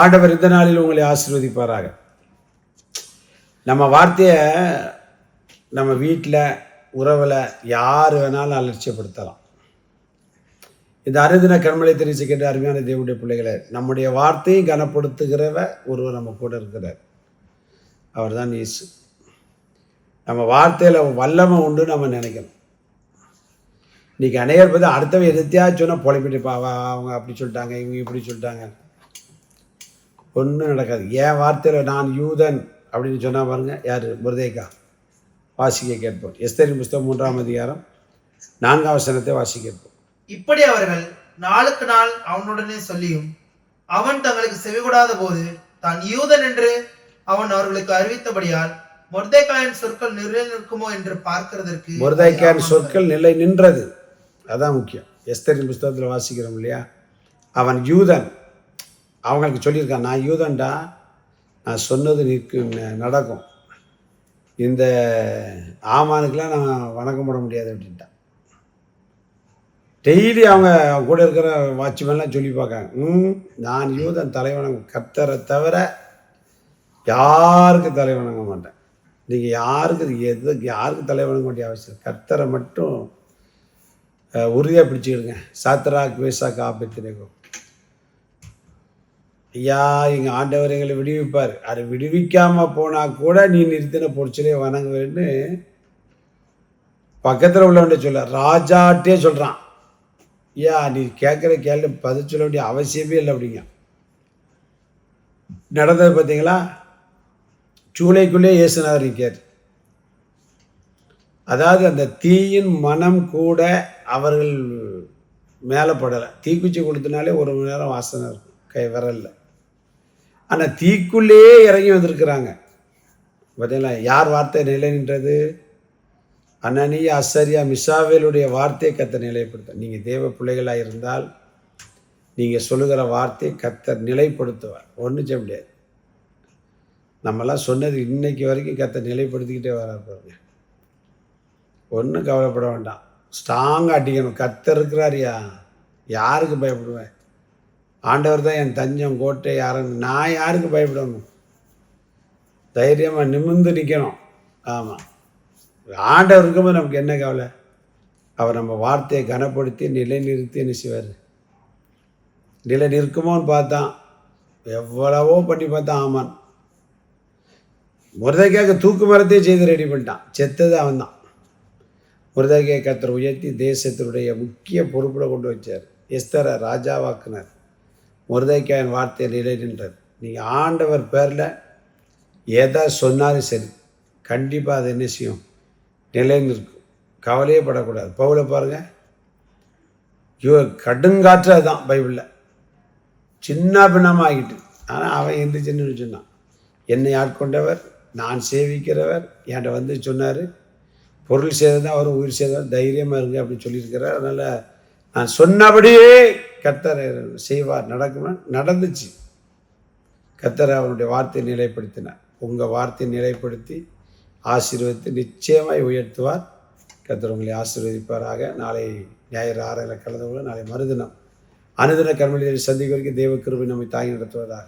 ஆண்டவர் இந்த நாளில் உங்களை ஆசீர்வதிப்பாராக. நம்ம வார்த்தையை நம்ம வீட்டில் உறவில் யார் வேணாலும் அலட்சியப்படுத்தலாம். இந்த அருதின கண்மலை தெரிவிச்சுக்கின்ற அருமையான தேவனுடைய பிள்ளைகளை நம்முடைய வார்த்தையை கனப்படுத்துகிறவ ஒருவர் நம்ம கூட இருக்கிறார். அவர் தான் இயேசு. நம்ம வார்த்தையில் வல்லமை உண்டு நம்ம நினைக்கணும். இன்னைக்கு அநேகர் பார்த்து அடுத்தவன் எதிர்த்தியா சொன்னால் பொழைப்பிட்டுப்பா அவங்க அப்படி சொல்லிட்டாங்க இவங்க இப்படி சொல்லிட்டாங்க. ஒன்றும் நடக்காது. என் வார்த்தையில் நான் யூதன் அப்படின்னு சொன்னா பாருங்க யார்? முருதேகா வாசிக்க கேட்போம். எஸ்தரின் புஸ்தகம் மூன்றாம் அதிகாரம் நான்காம் வசனத்தை வாசிக்க கேட்போம். இப்படி அவர்கள் நாளுக்கு நாள் அவனுடனே சொல்லியும் அவன் தங்களுக்கு செவிகொடாத போது தான் யூதன் என்று அவன் அவர்களுக்கு அறிவித்தபடியால் மொர்தேக்காயின் சொற்கள் நிலை நிற்குமோ என்று பார்க்கிறதற்கு முருதைக்கான் சொற்கள் நிலை நின்றது அதான் முக்கியம். எஸ்தரின் புஸ்தகத்தில் வாசிக்கிறோம் இல்லையா? அவன் யூதன். அவங்களுக்கு சொல்லியிருக்கான் நான் யூதன்டா நான் சொன்னது நிற்கும் நடக்கும். இந்த ஆமானுக்கெலாம் நான் வணக்கம் போட முடியாது அப்படின்ட்டான் டெய்லி அவங்க அவங்க கூட இருக்கிற வாட்ச்மேன்லாம் சொல்லி பார்க்காங்க ம் நான் யூதன் தலைவணங்க கத்தரை தவிர யாருக்கு தலை வணங்க மாட்டேன்? நீங்கள் யாருக்கு எது யாருக்கு தலை வணங்க வேண்டிய அவசியம்? கத்தரை மட்டும் உறுதியாக பிடிச்சிக்கிடுங்க. சாத்திராக் வேசாக்கு ஆபத்தினேக்கும் ஐயா எங்கள் ஆண்டவர் எங்களை விடுவிப்பார். அதை விடுவிக்காமல் போனால் கூட நீ நிறுத்தின பொறிச்சலே வணங்குவேன்னு பக்கத்தில் உள்ளவன்ட சொல்ல ராஜாட்டே சொல்கிறான் ஐயா நீ கேட்குற கேள்வி பதில் சொல்ல வேண்டிய அவசியமே இல்லை அப்படிங்க. நடந்தது பார்த்தீங்களா ஜூலைக்குள்ளே இயேசுநாதர் நிற்கார் அதாவது அந்த தீயின் மனம் கூட அவர்கள் மேலே படலை. தீக்குச்சி கொடுத்தனாலே ஒரு மணி நேரம் வாசனை இருக்கும். கை விரல்ல. ஆனால் தீக்குள்ளேயே இறங்கி வந்திருக்கிறாங்க. பார்த்தீங்களா? யார் வார்த்தை நிலை நின்றது? அனனியா அசரியா மிசாவேலுடைய வார்த்தையை கத்த நிலைப்படுத்த நீங்கள் தேவ பிள்ளைகளாக இருந்தால் நீங்கள் சொல்லுகிற வார்த்தையை கத்தர் நிலைப்படுத்துவார். ஒன்றும் செய்ய முடியாது. நம்மலாம் சொன்னது இன்னைக்கு வரைக்கும் கத்தை நிலைப்படுத்திக்கிட்டே வர பாருங்க. ஒன்றும் கவலைப்பட வேண்டாம். ஸ்ட்ராங்காக அடிக்கணும். கத்தர் இருக்கிறாரியா யாருக்கு பயப்படுவேன்? ஆண்டவர் தான் என் தஞ்சம் கோட்டை யாருன்னு நான் யாருக்கு பயப்படணும்? தைரியமாக நிமிர்ந்து நிற்கணும் ஆமாம் ஆண்டவர் இருக்கும்போது நமக்கு என்ன கவலை? அவர் நம்ம வார்த்தையை கனப்படுத்தி நிலைநிறுத்தி என்ன செய்வார்? நிலை நிற்குமோன்னு பார்த்தான். எவ்வளவோ பண்ணி பார்த்தான் ஆமான். முருதைக்காக தூக்கு மரத்தையே செய்து ரெடி பண்ணிட்டான். செத்தது அவன் தான் முருதைக்கை கத்தர் உயர்த்தி தேசத்தினுடைய முக்கிய பொறுப்பில் கொண்டு வச்சார். எஸ்தரை ராஜாவாக்குனார். முருதைக்காயின் வார்த்தை நிலை நீங்கள் ஆண்டவர் பேரில் எதை சொன்னாலும் சரி கண்டிப்பாக அது என்ன செய்யும்? நிலை நிற்கும் கவலையே படக்கூடாது. பவுல பாருங்கள் யோ கடுங்காற்று அதுதான் பைபிளில். சின்ன பின்னமாக ஆகிட்டு. ஆனால் அவன் எந்திரிச்சுன்னு சொன்னான். என்னை ஆட்கொண்டவர் நான் சேவிக்கிறவர். என்கிட்ட வந்து சொன்னார். பொருள் செய்தது தான் அவர் உயிர் சேதம் தைரியமாக இருங்க அப்படின்னு சொல்லியிருக்கிறார். அதனால் நான் சொன்னபடியே கத்தர் செய்வார். நடக்குமா நடந்துச்சு. கத்தர் அவனுடைய வார்த்தையை நிலைப்படுத்தினார். உங்கள் வார்த்தையை நிலைப்படுத்தி ஆசீர்வதித்து நிச்சயமாய் உயர்த்துவார். கத்தர் உங்களை ஆசீர்வதிப்பாராக. நாளை ஞாயிறு ஆறையில் கலந்து கொள்ள நாளை மறுதினம் அனுதின கர்மலியை சந்திக்க வரைக்கும் தெய்வ கிருபி நம்மை தாங்கி நடத்துவதாக.